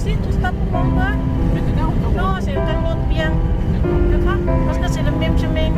si tout ça pour comprendre. Non, c'est vraiment bien. Parce que c'est le même chemin.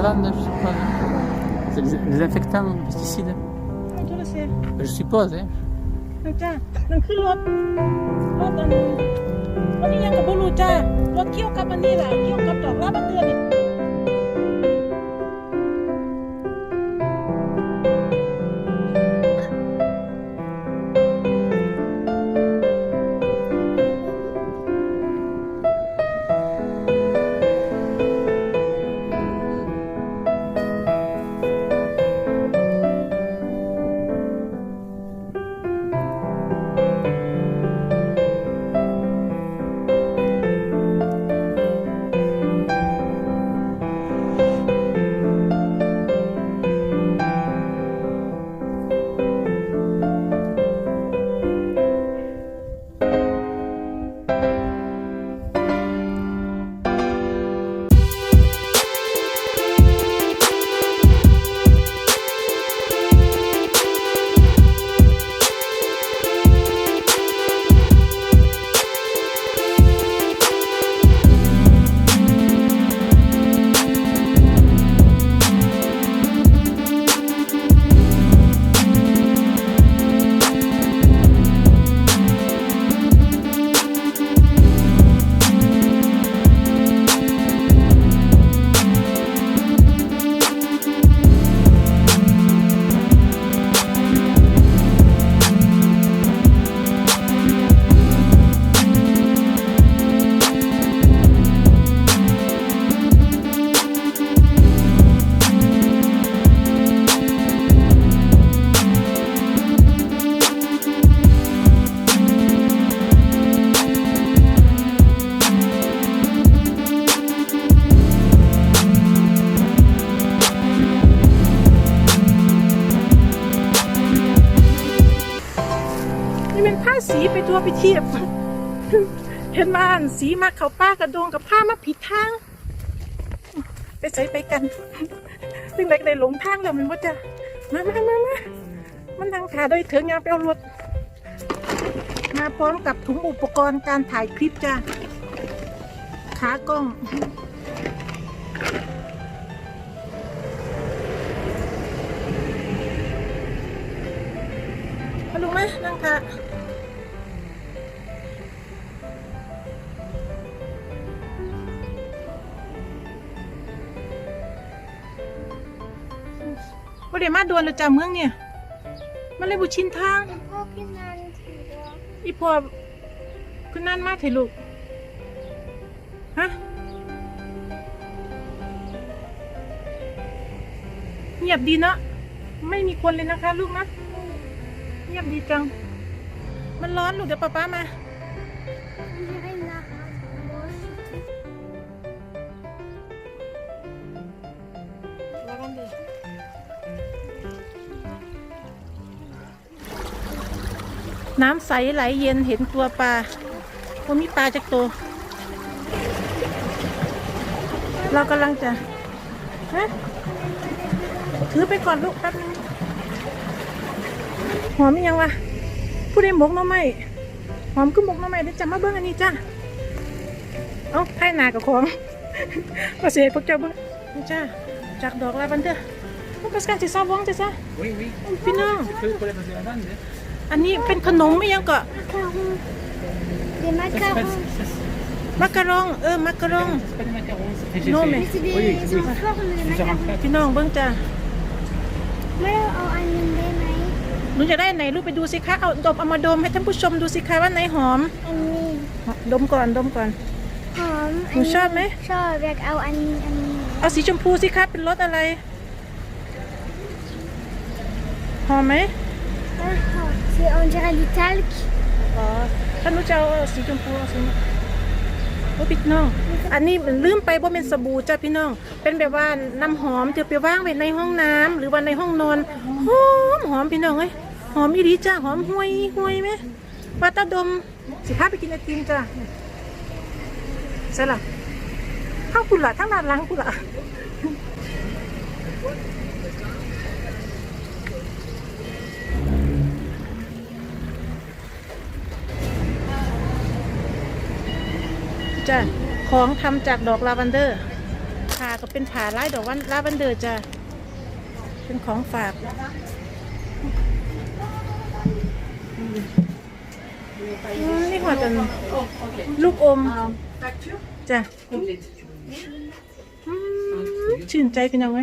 Irlande, je suppose. Je suppose, hein. เขียบเห็นบ้านสีมาเขาป้ากระดงกับผ้ามาผิดทาง ไปใส่ไปกันซึ่งเล็กในหลงทางแล้วมันว่าจะมามามามามันนั่งขาโดยเถิงยางไปเอารถมาพร้อมกับถุงอุปกรณ์การถ่ายคลิปจ้าขากล้องฮัลโหไหมนั่งขา ได้มาด่วนเลยจ้าเมืองเนี่ย มันเลยบุชินทางพ่อพี่นันถือว่าอีพอคุณนั่นมาเถอะลูก ฮะเงียบดีเนาะไม่มีคนเลยนะคะ ลูกนะ เงียบดีจัง มันร้อนลูกเดี๋ยวป้าป้ามา น้ำใสไหลเย็นเห็นตัวปลาว่ามีปลาจากตัว เรากำลังจะฮะถือไปก่อนลูกแป๊บนึงหอมอีกยังวะผู้ใดหมกหน้อไม่หอมก็หมกหน้อไม่ได้อจ้ะมาเบิ้งอันนี้จ้ะเอ้าให้หนากับของก็เสียพวกเจ้าเบิ้งนี่จ้าจากดอกลาบันเดอร์พวกกระสันจะซาบองจ้ะจ้ะ Oui, oui. พี่น้อง C'est que pour les passer la vanne. อันนี้เป็นขนมไม่ยังก็ Macarons. Des Ça, c'est pas, macarons. ça, c'est- มักกะรองเออมักกะรอง c'est pas des macarons. ça. Et j'ai Non, fait- mais- Mais c'est des Oui, ils oui. ont forme de C'est sur un macarons. plat. พี่น้องเบิ้งจ้ะไม่เราเอาอันนึงได้ไหมหนูจะได้ไหนลูกไปดูสิคะเอาดมเอามาดมให้ท่านผู้ชมดูสิคะว่าไหนหอมอันนี้ดมก่อนดมก่อนหอมหนูชอบไหมชอบอยากเอาอันนี้อันนี้เอาสีชมพูสิคะเป็นรสอะไรหอมไหมอะหอม C'est on dirait du talc อ๋อถ้าหนูจะเอาสีชมพูเอาสีนี้โอ้พี่น้อง อันนี้ลืมไปว่าเป็นสบู่จ้ะพี่น้อง เป็นแบบว่าน้ำหอมจะไปว่างไว้ในห้องน้ำหรือว่าในห้องนอนหอมหอมพี่น้องเอ้ยหอมอีดีจ้าหอมห่วยห่วยไหมว่าตาดมสิพาไปกินไอติมจ้ะใช่ล่ะข้างคุณล่ะทั้งด้านหลังคุณล่ะ จ้ะของทำจากดอกลาเวนเดอร์ผ่าก็เป็นผ่าลายดอกวันลาเวนเดอร์จ้ะเป็นของฝากนี่หัวจนลูกอมจ้ะชื่นใจพี่น้องไหม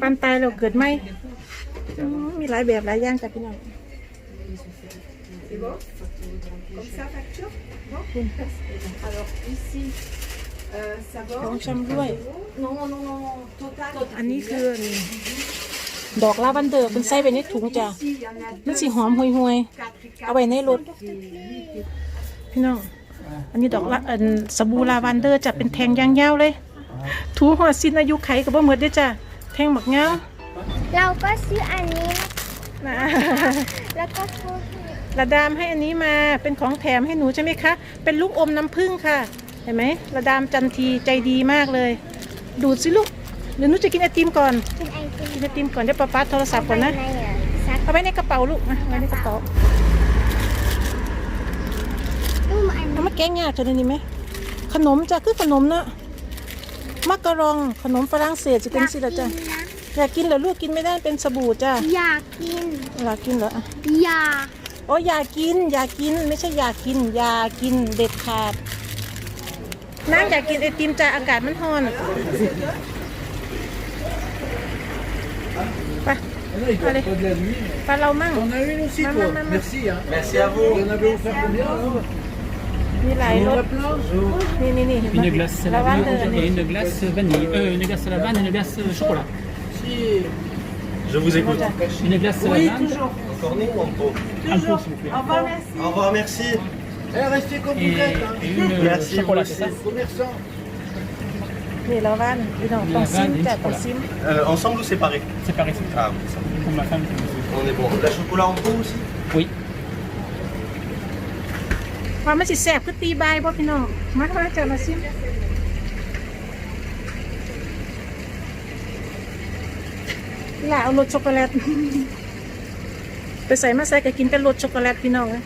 ปันตายเราเกิดไหมอืมมีหลายแบบหลายอย่างจ้ะพี่น้อง Comme ça, facture Non Alors ici, euh, ça ข va องชำด้วย Non, non, non, non, total. อันนี้คือ ดอกลาเวนเดอร์เป็นไส้ไปในถุงจ้ะ Ici, il y en a มันสีหอมห่วย4 et ๆ เอาไว้ในรถ พี่น้อง อันนี้ดอกละอันสบู่ลาเวนเดอร์จะเป็นแทงยางยาวเลย ถูหัวสิ้นอายุไขกับบ่เหมือนเด้อจ้ะ แทงหมักยาวเราก็ซื้ออันนี้นะ แล้วก็ระดามให้อันนี้มาเป็นของแถมให้หนูใช่ไหมคะ เป็นลูกอมน้ำผึ้งค่ะ เห็นไหมระดามจันทีใจดีมากเลย ดูดสิลูกเดี๋ยวหนูจะกินไอติมก่อน กินไอติมกินไอติมก่อนเดี๋ยวป๊าป๊าโทรศัพท์ก่อนนะ เอาไว้ในกระเป๋าลูกมาเอาไว้ในกระเป๋าอุ้มอันเอานี้มาแกงยากจะได้นี่ไหม ขนมจ้ะคือขนมเนะมักกะรองขนมฝรั่งเศสจะเป็นสิละจ้ะ อยากกินเหรอลูกกินไม่ได้เป็นสบู่จ้ะอยากกิน อยากกินเหรออะอยากโอ้ยอยากกิน อยากกินไม่ใช่อยากกินอยากกินเด็ดขาดน้ำอยากกินไอติมจ้ะอากาศมันร้อนไป Il doit Allez. pas de la nuit. ไปเรามั่ง T'en as une aussi, Maman, toi maman. Merci. Hein. Merci à vous. Vous en avez offert combien là มีหลาย Il y ร en ส a plein นี่นี่นี่เห็นไหม Une glace ลาวัน lavande เดอร์ et une glace vanille. Euh, une glace lavande et une glace chocolat. Si. Je vous écoute. Une glace Oui, lavande. toujours. Encore nous ou en pot Un pot, s'il vous plaît. Au revoir, merci. Au revoir, merci. Eh, restez comme Et, vous êtes. Hein. et une euh, Merci, chocolat, vous c'est ça Commerçant. นี่ลาวันพี่น้องต้องซิมจ้ะต้องซิม Euh, ensemble ou séparés C'est pareil, c'est Ah oui, ça va. pour ma femme. c'est monsieur. On est bon. La chocolat en pot aussi Oui. ว่ามันสิแสบคือตี บายบ่พี่น้องมามาจ้ะมาซิมล่ะเอารสช็อกโกแลต ไปใส่มาใส่ก็กินเป็นรสช็อกโกแลตพี่น้องนะ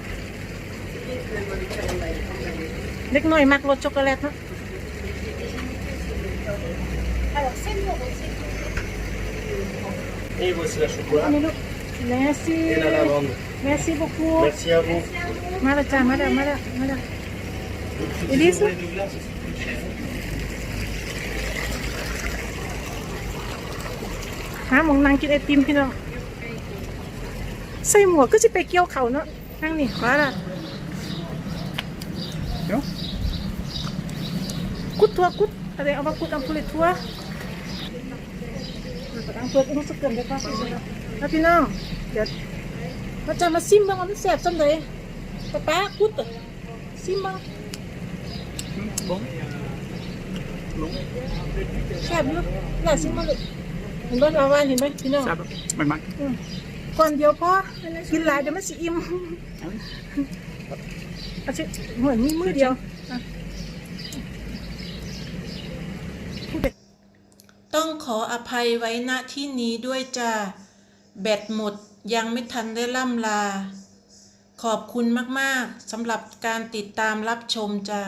เล็กน้อยมักรสช็อกโกแลตเนาะ Et voici la chocolat อันนี้ลูก merci et la lavande. merci beaucoup Merci à vous. มาแล้วจ้ามาแล้วมาแล้วมาแล้ว Si Elise vous voulez deux glaces aussi. อ หาหมองนางกินไอติมพี่น้องใส่หมวกก็จะไปเกี่ยวเขาเนาะนั่งนี่ว่าละเดี๋ยวกุดทัวกุดอะไรเอามากุดเอาผลิตทัวเอาเปิดอุ้งสกเกินได้ปะแล้วพี่น้องเดี๋ยวเราจะมาซิมบ้างว่ามันแสบสันเลยป้าป้ากุดอะซิมบ้าง Bon. แสบอยู่น่าซิมบ้างเลย เห็นบ้างเราว่าเห็นไหมพี่น้อง Ça va. Mais mal. ก่อนเดียวพอกินหลายเดี๋ยวมันสิอิ่มเอาชิเหมือนมีมือเดียวอะต้องขออภัยไว้ณที่นี้ด้วยจ้าแบตหมดยังไม่ทันได้ล่ำลา ขอบคุณมาก ๆสำหรับการติดตามรับชมจ้า